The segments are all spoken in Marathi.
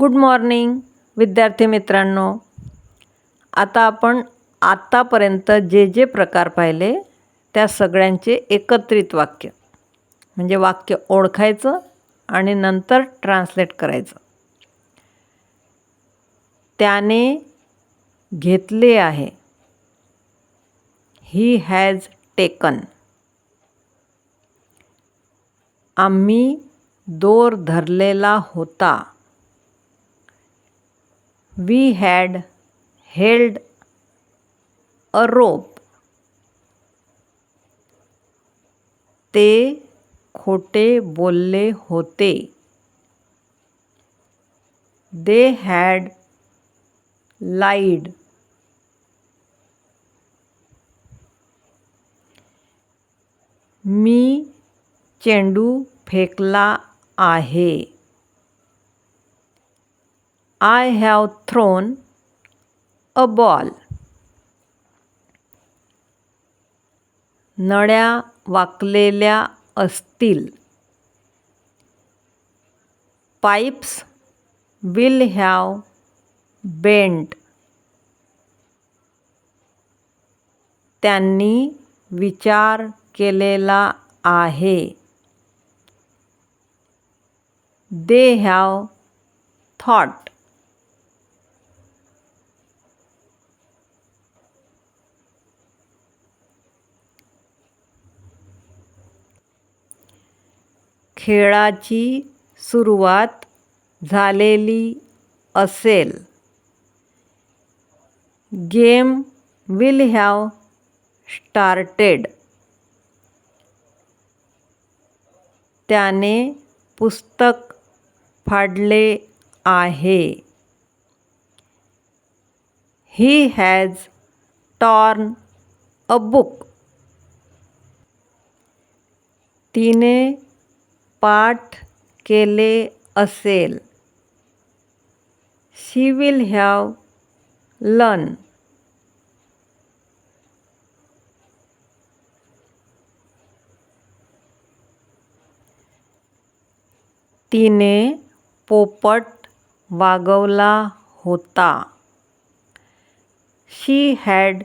गुड मॉर्निंग विद्यार्थी मित्रांनो. आता आपण आत्तापर्यंत जे जे प्रकार पाहिले त्या सगळ्यांचे एकत्रित वाक्य. म्हणजे वाक्य ओळखायचं आणि नंतर ट्रान्सलेट करायचं. त्याने घेतले आहे. ही हॅज टेकन आम्ही दोर धरलेला होता. We had held a rope. ते खोटे बोलले होते. They had lied. मी चेंडू फेकला आहे. I have thrown a ball नळ्या वाकलेल्या असतील. पाईप्स विल हॅव बेंट त्यांनी विचार केलेला आहे. दे हॅव थॉट खेळाची सुरुवात झालेली असेल. Game will have started. त्याने पुस्तक फाडले आहे. He has torn a book तिने पाठ केले असेल. शी विल हॅव लन तिने पोपट वागवला होता. She had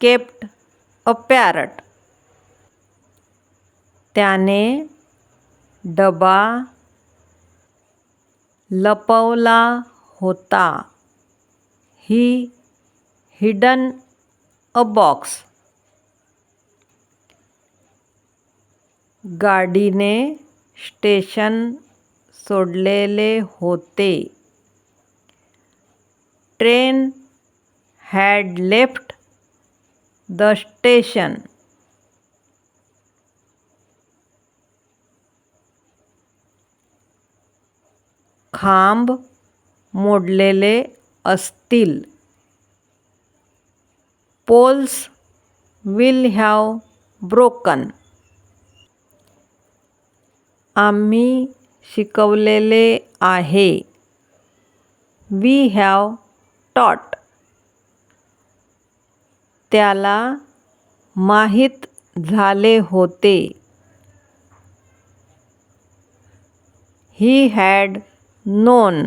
kept a parrot त्याने डबा लपवला होता. ही हिडन अ बॉक्स गाडीने स्टेशन सोडलेले होते. Train had left the station खांब मोडलेले असतील. Poles will have broken. आम्ही शिकवलेले आहे. We have taught. त्याला माहीत झाले होते. He had known.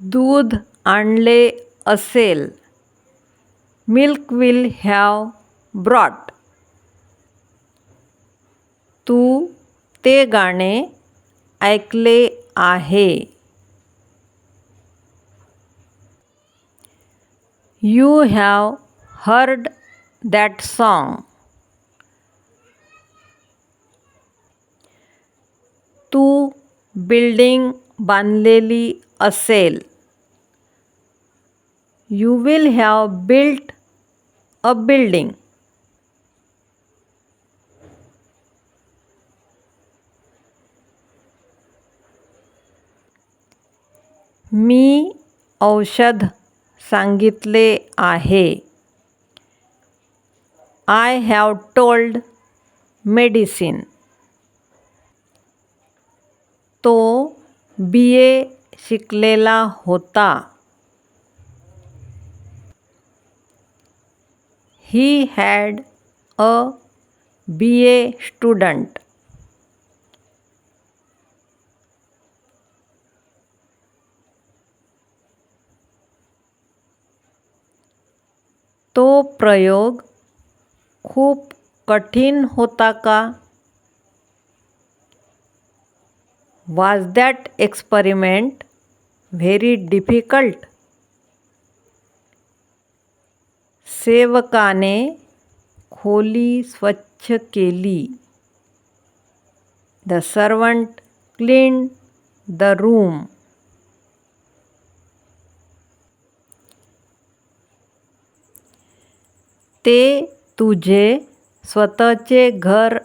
दूध आणले असेल मिल्क विल हॅव ब्रॉट। तू ते गाणे ऐकले आहे। You have heard that song तू बिल्डिंग बांधलेली असेल. You will have built a building मी औषध सांगितले आहे. आय हॅव टोल्ड मेडिसिन तो बी ए शिकलेला होता. He had a B A student तो प्रयोग खूप कठीण होता का? Was that experiment very difficult सेवकाने खोली स्वच्छ केली. The servant clean the room ते तुझे स्वतःचे घर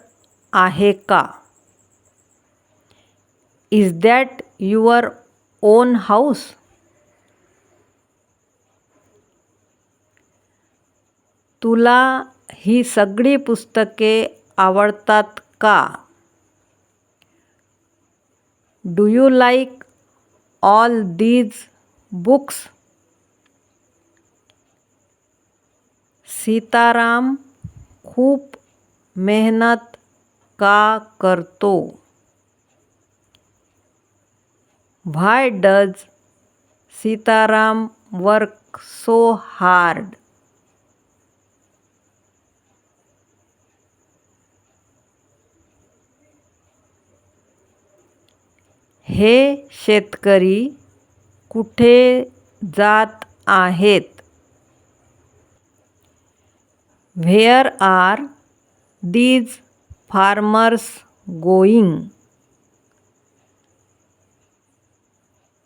आहे का? Is that your own house तुला ही सगळी पुस्तके आवडतात का? Do you like all these books Sitaram खूप मेहनत का करतो? Why does Sitaram work so hard? हे शेतकरी कुठे जात आहेत? Where are these farmers going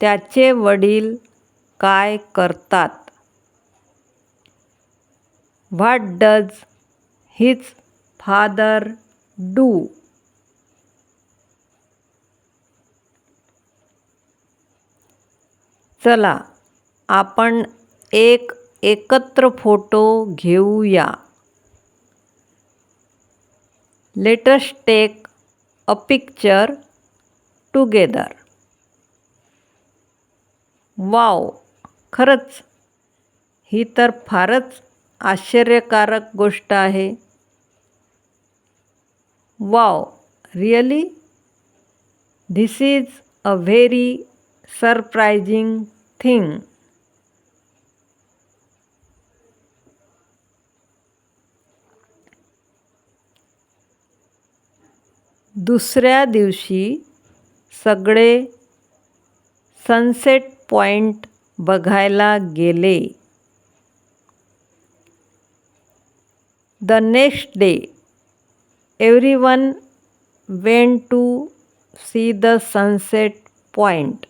त्याचे वडील काय करतात? What does his father do चला आपण एक एकत्र फोटो घेऊया. Let's take a picture together wow खरंच ही तर फारच आश्चर्यकारक गोष्ट आहे. Wow really this is a very surprising thing दुसऱ्या दिवशी सगळे सनसेट पॉइंट बघायला गेले. The next day everyone went to see the sunset point.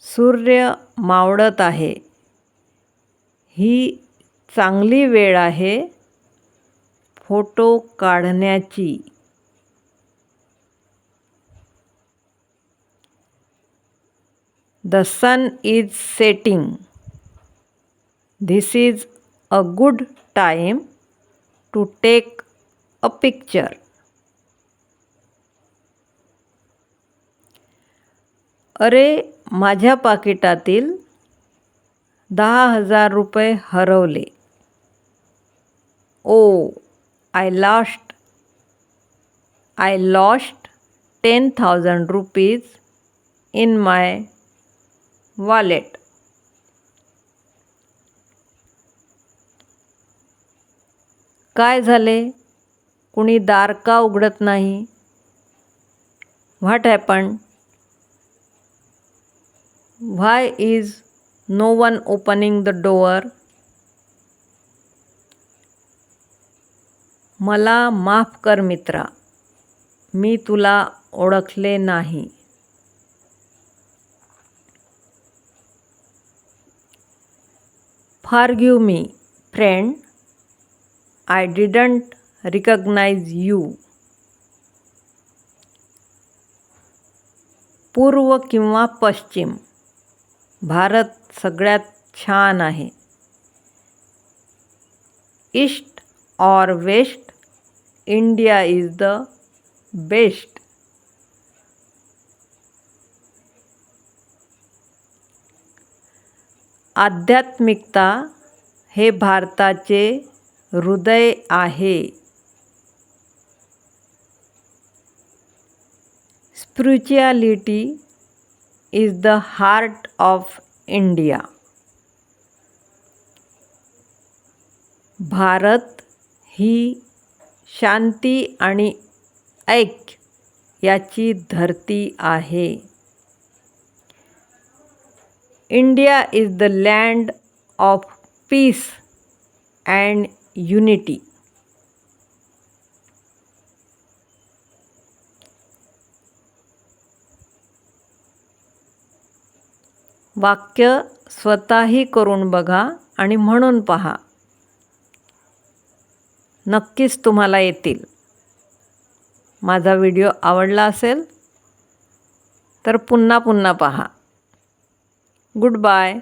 सूर्य मावळत आहे. ही चांगली वेळ आहे फोटो काढण्याची. The sun is setting. This is a good time to take a picture. अरे माझ्या पाकिटातील दहा हजार रुपये हरवले. ओ I last I lost ten thousand rupees in my wallet काय झाले? कुणी दार का उघडत नाही? What happen why is no one opening the door मला माफ़ कर मित्रा. मी तुला ओळखले नाही. Forgive me friend I didn't recognise you पूर्व किंवा पश्चिम. भारत सगळ्यात छान आहे. East or west India is the best आध्यात्मिकता हे भारताचे हृदय आहे. Spirituality is the heart of India Bharat ही शांती आणि ऐक याची धरती आहे. India is the land of peace and unity. वाक्य स्वतःही करून बघा आणि म्हणून पहा. नक्कीच तुम्हाला येतील. माझा व्हिडिओ आवडला असेल तर पुन्हा पुन्हा पहा. Good bye